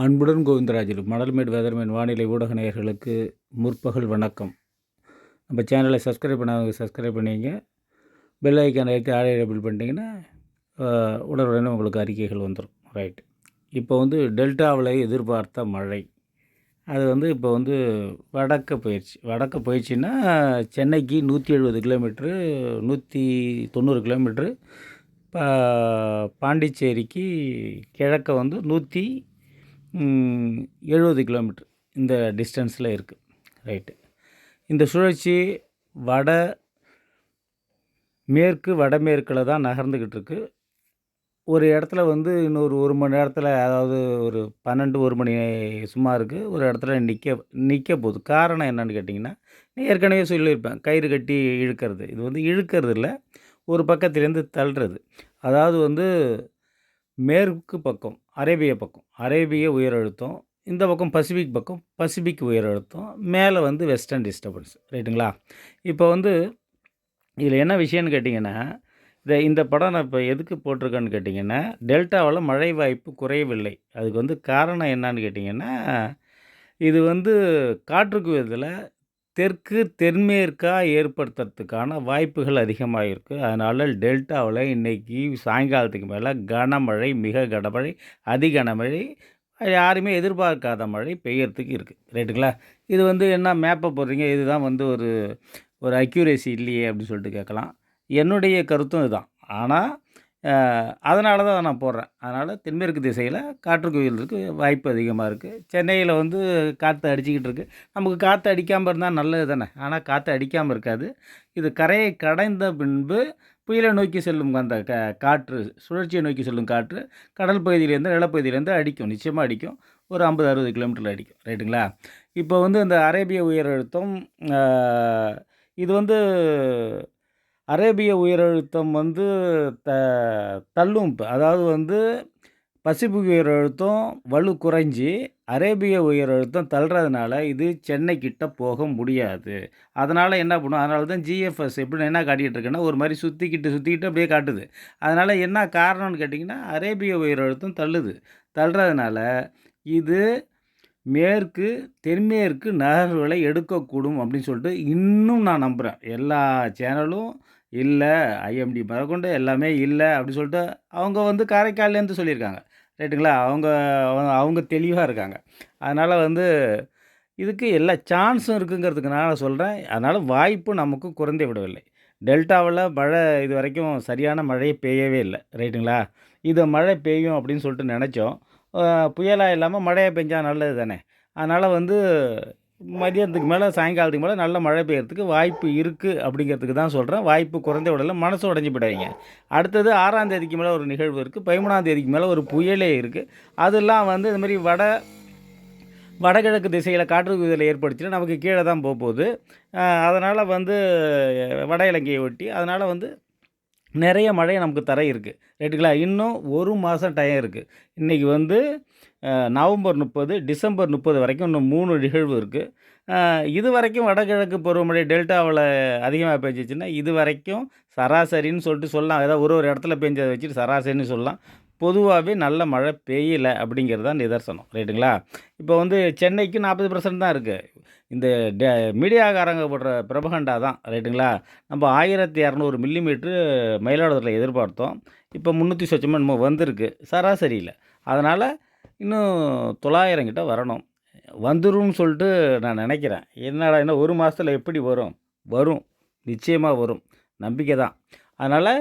அன்புடன் கோவிந்தராஜில் மணல்மேடு வேதர்மேன் வானிலை ஊடக நேயர்களுக்கு முற்பகல் வணக்கம். நம்ம சேனலை சப்ஸ்கிரைப் பண்ணாதவங்க சப்ஸ்கிரைப் பண்ணிங்க. பெல் ஐக்கான் எடுத்து ஆடையபிள் பண்ணிட்டீங்கன்னா உடனுடனே உங்களுக்கு அறிக்கைகள் வந்துடும் ரைட் இப்போ வந்து டெல்டாவில் எதிர்பார்த்த மழை. அது வந்து இப்போ வந்து வடக்க பயிற்சி வடக்க பயிற்சின்னா சென்னைக்கு நூற்றி எழுபது கிலோமீட்ரு நூற்றி தொண்ணூறு கிலோமீட்ரு பாண்டிச்சேரிக்கு கிழக்க வந்து நூற்றி எழுபது கிலோமீட்ரு இந்த டிஸ்டன்ஸில் இருக்குது. ரைட்டு இந்த சுழற்சி வட மேற்கு வடமேற்கில் தான் நகர்ந்துக்கிட்டு இருக்கு. ஒரு இடத்துல வந்து இன்னொரு ஒரு மணி நேரத்தில் அதாவது ஒரு பன்னெண்டு ஒரு மணி சுமாருக்கு ஒரு இடத்துல நிற்க நிற்க போகுது. காரணம் என்னன்னு கேட்டிங்கன்னா நான் ஏற்கனவே சொல்லியிருப்பேன் கயிறு கட்டி இழுக்கிறது. இது வந்து இழுக்கிறது இல்லை ஒரு பக்கத்துலேருந்து தள்ளுறது. அதாவது வந்து மேற்கு பக்கம் அரேபிய பக்கம் அரேபிய உயரழுத்தம் இந்த பக்கம் பசிபிக் பக்கம் பசிபிக் உயரழுத்தம் மேலே வந்து வெஸ்டர்ன் டிஸ்டர்பன்ஸ் ரைட்டுங்களா இப்போ வந்து இதில் என்ன விஷயம்னு கேட்டிங்கன்னா இதை இந்த படம் நான் இப்போ எதுக்கு போட்டிருக்கேன்னு கேட்டிங்கன்னா டெல்டாவில் மழை வாய்ப்பு குறையவில்லை. அதுக்கு வந்து காரணம் என்னன்னு கேட்டிங்கன்னா இது வந்து காற்றுக்கு இதில் தெற்கு தென்மேற்காக ஏற்படுத்துறதுக்கான வாய்ப்புகள் அதிகமாக இருக்குது அதனால் டெல்டாவில் இன்றைக்கி சாயங்காலத்துக்கு மேலே கனமழை மிக கனமழை அதி கனமழை யாருமே எதிர்பார்க்காத மழை பெய்யறதுக்கு இருக்குது ரைட்டுங்களா? இது வந்து என்ன மேப்பை போடுறீங்க? இதுதான் வந்து ஒரு ஒரு அக்யூரேசி இல்லையே அப்படின்னு சொல்லிட்டு கேட்கலாம். என்னுடைய கருத்தும் இதுதான். ஆனால் அதனால தான் அதை நான் போடுறேன். அதனால் தென்மேற்கு திசையில் காற்று குவியலுக்கு வாய்ப்பு அதிகமாக இருக்குது சென்னையில் வந்து காற்று அடிச்சிக்கிட்டு இருக்கு. நமக்கு காற்று அடிக்காமல் இருந்தால் நல்லது தானே? ஆனால் காற்று அடிக்காமல் இருக்காது. இது கரையை கடைந்த பின்பு புயலை நோக்கி செல்லும் அந்த க காற்று சுழற்சியை நோக்கி செல்லும் காற்று கடல் பகுதியிலேருந்து நிலப்பகுதியிலேருந்து அடிக்கும். நிச்சயமாக அடிக்கும். ஒரு ஐம்பது அறுபது கிலோமீட்டரில் அடிக்கும். ரைட்டுங்களா? இப்போ வந்து இந்த அரேபிய உயரழுத்தம் அழுத்தம் இது வந்து அரேபிய உயரழுத்தம் வந்து த தள்ளும் இப்போ அதாவது வந்து பசிபிக் உயரழுத்தம் வலு குறைஞ்சி அரேபிய உயரழுத்தம் தள்ளுறதுனால இது சென்னை கிட்ட போக முடியாது. அதனால் என்ன பண்ணும்? அதனால தான் ஜிஎஃப்எஸ் எப்படின்னு என்ன காட்டிகிட்டு இருக்குன்னா ஒரு மாதிரி சுற்றிக்கிட்டு சுற்றிக்கிட்டு அப்படியே காட்டுது. அதனால் என்ன காரணம்னு கேட்டிங்கன்னா அரேபிய உயரழுத்தம் தள்ளுது. தள்ளுறதுனால இது மேற்கு தென்மேற்கு நகர்வுகளை எடுக்கக்கூடும் அப்படின்னு சொல்லிட்டு இன்னும் நான் நம்புகிறேன் எல்லா சேனலும் இல்லை ஐஎம்டி முதற்கொண்டு எல்லாமே இல்லை அப்படின்னு சொல்லிட்டு அவங்க வந்து காரைக்கால்லேருந்து சொல்லியிருக்காங்க. ரைட்டுங்களா? அவங்க அவங்க- தெளிவாக இருக்காங்க. அதனால் வந்து இதுக்கு எல்லா சான்ஸும் இருக்குங்கிறதுக்கு நான் சொல்கிறேன் அதனால் வாய்ப்பு நமக்கு குறைந்தே விடவில்லை. டெல்டாவில் மழை இது வரைக்கும் சரியான மழையே பெய்யவே இல்லை. ரைட்டுங்களா? இது மழை பெய்யும் அப்படின்னு சொல்லிட்டு நினச்சோம். புயலாக இல்லாமல் மழையாக பெஞ்சால் நல்லது தானே. அதனால் வந்து மதியத்துக்கு மேலே சாயங்காலத்துக்கு மேலே நல்ல மழை பெய்யறதுக்கு வாய்ப்பு இருக்குது அப்படிங்கிறதுக்கு தான் சொல்கிறேன் வாய்ப்பு குறைந்த உடலில் மனசு உடஞ்சி போயிடாதீங்க. அடுத்தது ஆறாம் தேதிக்கு மேலே ஒரு நிகழ்வு இருக்குது பதிமூணாம் தேதிக்கு மேலே ஒரு புயலே இருக்குது அதெல்லாம் வந்து இதுமாரி மாதிரி வட வடகிழக்கு திசையில் காற்று இதில் ஏற்படுத்தினா நமக்கு கீழே தான் போக போகுது அதனால் வந்து வட இலங்கையை ஒட்டி அதனால் வந்து நிறைய மழை நமக்கு தர இருக்குது ரைட்டுங்களா? இன்னும் ஒரு மாதம் டைம் இருக்குது இன்றைக்கி வந்து நவம்பர் முப்பது டிசம்பர் முப்பது வரைக்கும் இன்னும் மூணு நிகழ்வு இருக்குது இது வரைக்கும் வடகிழக்கு பருவமழை டெல்டாவில் அதிகமாக பெஞ்சிச்சுன்னா இது வரைக்கும் சராசரின்னு சொல்லிட்டு சொல்லலாம். ஏதாவது ஒரு ஒரு இடத்துல பெஞ்சதை வச்சுட்டு சராசரின்னு சொல்லலாம். பொதுவாகவே நல்ல மழை பெய்யல அப்படிங்கிறது தான் நிதர்சனம் ரைட்டுங்களா? இப்போ வந்து சென்னைக்கு நாற்பது பர்சன்ட் தான் இருக்குது இந்த டே மீடியாக்காரங்க போடுற பிரபகண்டா தான் ரைட்டுங்களா? நம்ம ஆயிரத்தி இரநூறு மில்லிமீட்ரு மயிலாடுதுறையில் எதிர்பார்த்தோம். இப்போ முந்நூற்றி சொச்சமாக நம்ம வந்திருக்கு. சராசரியில் அதனால் இன்னும் தொள்ளாயிரம் கிட்ட வரணும். வந்துரும்னு சொல்லிட்டு நான் நினைக்கிறேன். என்னடா என்ன ஒரு மாதத்தில் எப்படி வரும்? வரும். நிச்சயமாக வரும். நம்பிக்கை தான். அதனால்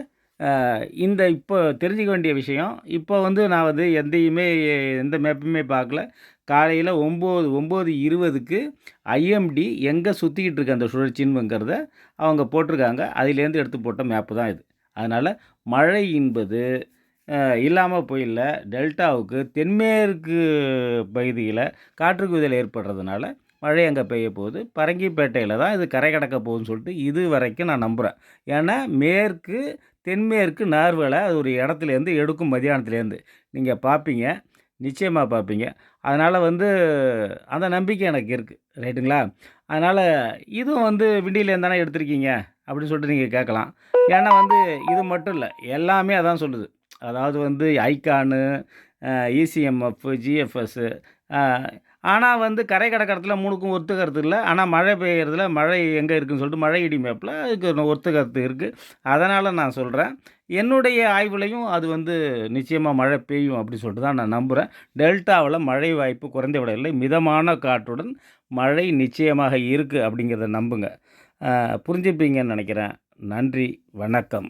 இந்த இப்போ தெரிஞ்சுக்க வேண்டிய விஷயம் இப்போ வந்து நான் வந்து எந்தையுமே எந்த மேப்புமே பார்க்கல. காலையில் ஒம்பது ஒம்பது இருபதுக்கு ஐஎம்டி எங்கே சுற்றிக்கிட்டு இருக்கு அந்த சுழற்சின்னுங்கிறத அவங்க போட்டிருக்காங்க. அதிலேருந்து எடுத்து போட்ட மேப்பு தான் இது. அதனால் மழை என்பது இல்லாமல் போயில்ல. டெல்டாவுக்கு தென்மேற்கு பகுதியில் காற்று குவிதல் ஏற்படுறதுனால மழை அங்கே பெய்ய போகுது. பரங்கிப்பேட்டையில் தான் இது கரை கடக்க போகுதுன்னு சொல்லிட்டு இது வரைக்கும் நான் நம்புகிறேன் ஏன்னா மேற்கு தென்மேற்கு நார்வேலை அது ஒரு இடத்துலேருந்து எடுக்கும் மதியானத்துலேருந்து. நீங்கள் பார்ப்பீங்க நிச்சயமாக பார்ப்பீங்க அதனால் வந்து அந்த நம்பிக்கை எனக்கு இருக்குது ரைட்டுங்களா? அதனால் இதுவும் வந்து விண்டியிலேருந்து தானே எடுத்திருக்கீங்க? அப்படின்னு சொல்லிட்டு நீங்கள் கேட்கலாம். ஏன்னா வந்து இது மட்டும் இல்லை எல்லாமே அதான் சொல்லுது. அதாவது வந்து ஐகானு இசிஎம்எஃப் ஜிஎஃப்எஸ்ஸு ஆனால் வந்து கரை கடக்கிறதுல மூணுக்கும் ஒத்துக்கிறது இல்லை. ஆனால் மழை பெய்யறதுல மழை எங்கே இருக்குன்னு சொல்லிட்டு மழை இடி மேப்பில் அதுக்கு ஒத்துக்கிறது இருக்குது அதனால் நான் சொல்கிறேன் என்னுடைய ஆய்வுலையும் அது வந்து நிச்சயமாக மழை பெய்யும் அப்படி சொல்லிட்டு தான் நான் நம்புகிறேன் டெல்டாவில் மழை வாய்ப்பு குறைந்து விடவில்லை மிதமான காற்றுடன் மழை நிச்சயமாக இருக்குது அப்படிங்கிறத நம்புங்க. புரிஞ்சுப்பீங்கன்னு நினைக்கிறேன். நன்றி. வணக்கம்.